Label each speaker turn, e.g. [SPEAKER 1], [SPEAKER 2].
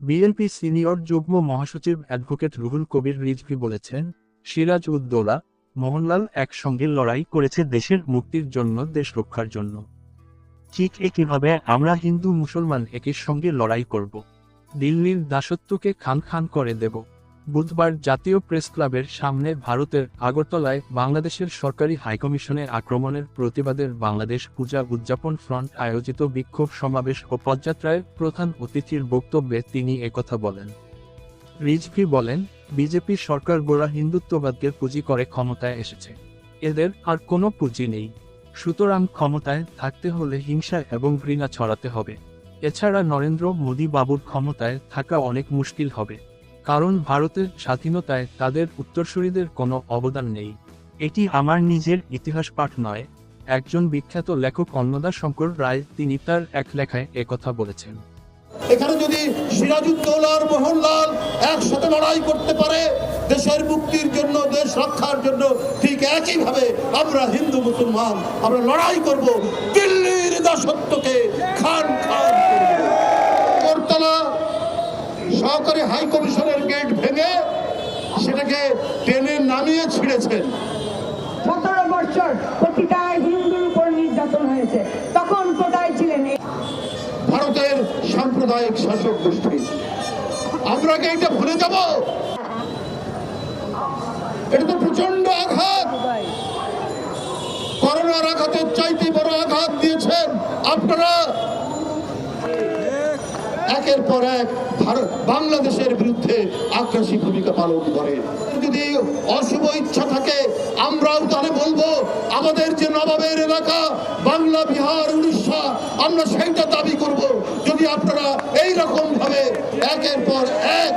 [SPEAKER 1] BNP senior যুগ্ম মহাসচিব advocate Ruhul Kabir Rizvi বলেছেন, সিরাজ উদ্দৌলা মোহনলাল একসঙ্গে লড়াই করেছে দেশের মুক্তির জন্য, দেশ রক্ষার জন্য। ঠিক একইভাবে আমরা হিন্দু মুসলমান একের সঙ্গে লড়াই করব। দিল্লির দাসত্বকে খান খান করে দেব। বুধবার জাতীয় প্রেস ক্লাবের সামনে ভারতের আগরতলায় বাংলাদেশের সরকারি হাইকমিশনে আক্রমণের প্রতিবাদের বাংলাদেশ পূজা উদযাপন ফ্রন্ট আয়োজিত বিক্ষোভ সমাবেশ ও পদযাত্রায় প্রধান অতিথির বক্তব্যে তিনি একথা বলেন। রিজভি বলেন, বিজেপি সরকার গোড়া হিন্দুত্ববাদকে পুঁজি করে ক্ষমতায় এসেছে। এদের আর কোনো পুঁজি নেই। সুতরাং ক্ষমতায় থাকতে হলে হিংসা এবং ঘৃণা ছড়াতে হবে। এছাড়া নরেন্দ্র মোদী বাবুর ক্ষমতায় থাকা অনেক মুশকিল হবে। কারণ ভারতের স্বাধীনতায় তাদের উত্তরসূরিদের কোনো অবদান নেই। এটি আমার নিজের ইতিহাস পাঠ নয়। একজন বিখ্যাত লেখক অন্নদা শঙ্কর রায়, তিনি তার এক লেখায় একথা বলেছেন।
[SPEAKER 2] এখানে যদি সিরাজউদ্দৌলার মোহনলাল একসাথে লড়াই করতে পারে, দেশের মুক্তির জন্য, দেশ রক্ষার জন্য ঠিক একইভাবে আমরা হিন্দু, মুসলমান আমরা লড়াই করব। দিল্লির দাসত্বকে খান খান করব করতলা সহকারী হাই কমিশনের গেট ভেঙে সেটাকে টেনে নামিয়ে ছিঁড়েছেন।
[SPEAKER 3] সতেরো বছর হিন্দুর উপর নির্যাতন হয়েছে। তখন কোথায় ছিলেন
[SPEAKER 2] ভারতের সাম্প্রদায়িক শাসক গোষ্ঠী। আমরা কি এটা ভুলে যাব? এটা তো প্রচণ্ড আঘাত। করোনার আঘাতের চাইতে বড় আঘাত দিয়েছেন আপনারা একের পর এক ভারত বাংলাদেশের বিরুদ্ধে আগ্রাসী ভূমিকা পালন করে। যদি অশুভ ইচ্ছা থাকে, আমরাও তাহলে বলব, আমাদের যে নবাবের এলাকা, বাংলা, বিহার, উড়িষ্যা, আমরা সেইটা দাবি করব। যদি আপনারা এই রকম ভাবে একের পর এক